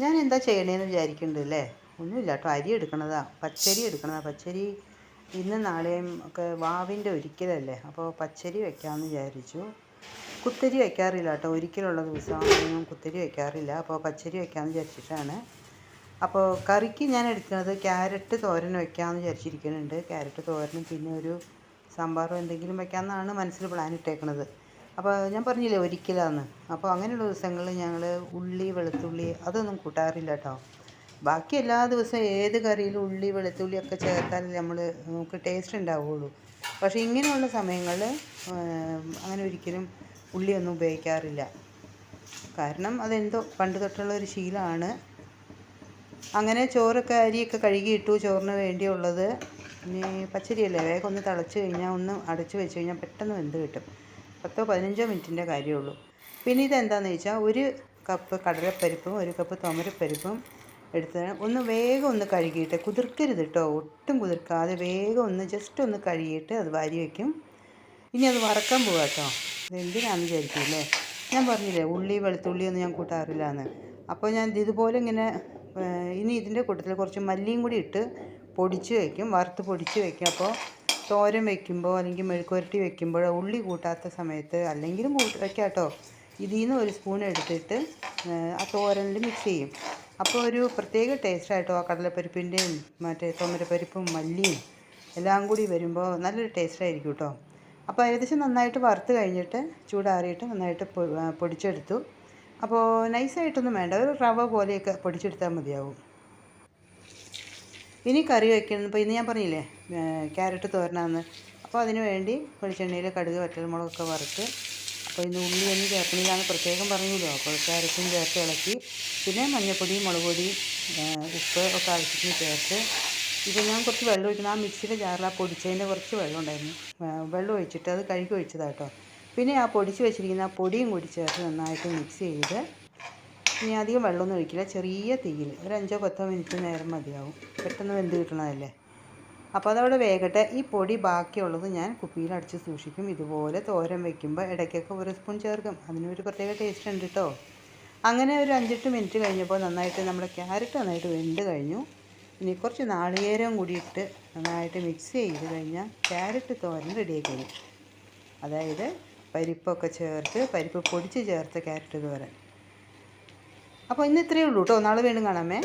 ഞാൻ എന്താ ചെയ്യണേന്ന് വിചാരിക്കുന്നുണ്ട് അല്ലേ ഒന്നുമില്ല കേട്ടോ അരി എടുക്കണതാ. പച്ചരി എടുക്കണതാ. പച്ചരി ഇന്ന് നാളെയും ഒക്കെ വാവിന്റെ ഒരിക്കലല്ലേ? അപ്പോൾ പച്ചരി വെക്കാമെന്ന് വിചാരിച്ചു. കുത്തരി വെക്കാറില്ല കേട്ടോ ഒരിക്കലുള്ള ദിവസം കുത്തരി വെക്കാറില്ല. അപ്പോൾ പച്ചരി വെക്കാമെന്ന് വിചാരിച്ചിട്ടാണ്. അപ്പോൾ കറിക്ക് ഞാൻ എടുക്കുന്നത് ക്യാരറ്റ് തോരൻ വെക്കാമെന്ന് വിചാരിച്ചിരിക്കുന്നുണ്ട് ക്യാരറ്റ് തോരനും പിന്നെ ഒരു സാമ്പാറോ എന്തെങ്കിലും വെക്കാമെന്നാണ് മനസ്സിൽ പ്ലാൻ ഇട്ടേക്കണത്. അപ്പോൾ ഞാൻ പറഞ്ഞില്ലേ ഒരിക്കലാന്ന്. അപ്പോൾ അങ്ങനെയുള്ള ദിവസങ്ങളിൽ ഞങ്ങൾ ഉള്ളി വെളുത്തുള്ളി അതൊന്നും കൂട്ടാറില്ല കേട്ടോ ബാക്കി എല്ലാ ദിവസവും ഏത് കറിയിലും ഉള്ളി വെളുത്തുള്ളി ഒക്കെ ചേർത്താലേ നമ്മൾ നമുക്ക് ടേസ്റ്റ് ഉണ്ടാവുകയുള്ളൂ പക്ഷേ ഇങ്ങനെയുള്ള സമയങ്ങളിൽ അങ്ങനെ ഒരിക്കലും ഉള്ളിയൊന്നും ഉപയോഗിക്കാറില്ല. കാരണം അതെന്തോ പണ്ട് തൊട്ടുള്ള ഒരു ശീലമാണ് അങ്ങനെ ചോറൊക്കെ അരിയൊക്കെ കഴുകിയിട്ടു ചോറിന് വേണ്ടിയുള്ളത്. ഇനി പച്ചരിയല്ലേ വേഗം ഒന്ന് തിളച്ച് കഴിഞ്ഞാൽ ഒന്ന് അടച്ച് വെച്ച് കഴിഞ്ഞാൽ പെട്ടെന്ന് വെന്ത് കിട്ടും. പത്തോ പതിനഞ്ചോ മിനിറ്റിന്റെ കാര്യമുള്ളൂ. പിന്നെ ഇതെന്താണെന്ന് വെച്ചാൽ ഒരു കപ്പ് കടലപ്പരിപ്പും ഒരു കപ്പ് തോമരപ്പരിപ്പും എടുത്ത് ഒന്ന് വേഗം ഒന്ന് കഴുകിയിട്ട് കുതിർക്കരുത് കേട്ടോ. ഒട്ടും കുതിർക്കാതെ വേഗം ഒന്ന് ജസ്റ്റ് ഒന്ന് കഴുകിയിട്ട് അത് വാരി വയ്ക്കും ഇനി അത് വറക്കാൻ പോവാ കേട്ടോ. ഇതെന്തിനാണെന്ന് വിചാരിക്കില്ലേ? ഞാൻ പറഞ്ഞില്ലേ ഉള്ളി വെളുത്തുള്ളി ഒന്നും ഞാൻ കൂട്ടാറില്ല എന്ന് അപ്പോൾ ഞാൻ ഇതുപോലെ ഇങ്ങനെ ഇനി ഇതിന്റെ കൂട്ടത്തിൽ കുറച്ച് മല്ലിയും കൂടി ഇട്ട് പൊടിച്ച് വയ്ക്കും വറുത്ത് പൊടിച്ച് വയ്ക്കും അപ്പോൾ തോരൻ വെക്കുമ്പോൾ അല്ലെങ്കിൽ മെഴുക്കുവരട്ടി വെക്കുമ്പോൾ ഉള്ളി കൂട്ടാത്ത സമയത്ത് അല്ലെങ്കിലും കൂട്ട് വയ്ക്കാം കേട്ടോ ഇതിൽ നിന്ന് ഒരു സ്പൂൺ എടുത്തിട്ട് ആ തോരനിൽ മിക്സ് ചെയ്യും. അപ്പോൾ ഒരു പ്രത്യേക ടേസ്റ്റായിട്ടോ ആ കടലപ്പരിപ്പിന്റെയും മറ്റേ തോമരപ്പരിപ്പും മല്ലിയും എല്ലാം കൂടി വരുമ്പോൾ നല്ലൊരു ടേസ്റ്റായിരിക്കും കേട്ടോ അപ്പോൾ ഏകദേശം നന്നായിട്ട് വറുത്ത് കഴിഞ്ഞിട്ട് ചൂടാറിയിട്ട് നന്നായിട്ട് പൊടിച്ചെടുത്തു. അപ്പോൾ നൈസായിട്ടൊന്നും വേണ്ട ഒരു റവ പോലെയൊക്കെ പൊടിച്ചെടുത്താൽ മതിയാവും. ഇനി കറി വയ്ക്കണം. ഇപ്പോൾ ഇന്ന് ഞാൻ പറഞ്ഞില്ലേ ക്യാരറ്റ് തോരനാന്ന്. അപ്പോൾ അതിന് വേണ്ടി വെളിച്ചെണ്ണയിൽ കടുക് വറ്റൽമുളകൊക്കെ വറുത്ത് അപ്പോൾ ഇന്ന് ഉള്ളിയൊന്നും ചേർക്കണില്ലാന്ന് പ്രത്യേകം പറഞ്ഞല്ലോ. അപ്പോൾ ക്യാരറ്റും ചേർത്ത് ഇളക്കി. പിന്നെ മഞ്ഞൾപ്പൊടി മുളക് പൊടി ഉപ്പ് ഒക്കെ ആവശ്യത്തിന് ചേർത്ത്. ഇപ്പോൾ ഞാൻ കുറച്ച് വെള്ളം ഒഴിക്കണം ആ മിക്സിയുടെ ജാറിൽ ആ പൊടിച്ചതിന്റെ കുറച്ച് വെള്ളം ഉണ്ടായിരുന്നു. വെള്ളം ഒഴിച്ചിട്ട് അത് കഴുകി ഒഴിച്ചതാട്ടോ പിന്നെ ആ പൊടിച്ച് വെച്ചിരിക്കുന്ന ആ പൊടിയും കൂടി ചേർത്ത് നന്നായിട്ട് മിക്സ് ചെയ്ത് ഇനി അധികം വെള്ളമൊന്നും ഒഴിക്കില്ല. ചെറിയ തീയിൽ. ഒരു അഞ്ചോ പത്തോ മിനിറ്റ് നേരം മതിയാവും. പെട്ടെന്ന് വെന്ത് കിട്ടണതല്ലേ? അപ്പോൾ അതവിടെ വേകട്ടെ. ഈ പൊടി ബാക്കിയുള്ളത് ഞാൻ കുപ്പിയിൽ അടിച്ച് സൂക്ഷിക്കും. ഇതുപോലെ തോരൻ വെക്കുമ്പോൾ ഇടയ്ക്കൊക്കെ ഒരു സ്പൂൺ ചേർക്കും. അതിനൊരു പ്രത്യേക ടേസ്റ്റ് ഉണ്ട് കേട്ടോ അങ്ങനെ ഒരു അഞ്ചെട്ട് മിനിറ്റ് കഴിഞ്ഞപ്പോൾ നന്നായിട്ട് നമ്മുടെ ക്യാരറ്റ് നന്നായിട്ട് വെന്ത് കഴിഞ്ഞു. ഇനി കുറച്ച് നാളികേരം കൂടി ഇട്ട് നന്നായിട്ട് മിക്സ് ചെയ്ത് കഴിഞ്ഞാൽ ക്യാരറ്റ് തോരൻ റെഡിയായി കഴിഞ്ഞു അതായത് പരിപ്പൊക്കെ ചേർത്ത് പരിപ്പ് പൊടിച്ച് ചേർത്ത് ക്യാരറ്റ് തോരൻ. അപ്പോൾ ഇന്ന് ഇത്രയേ ഉള്ളൂ കേട്ടോ നാളെ വീണ്ടും കാണാമേ.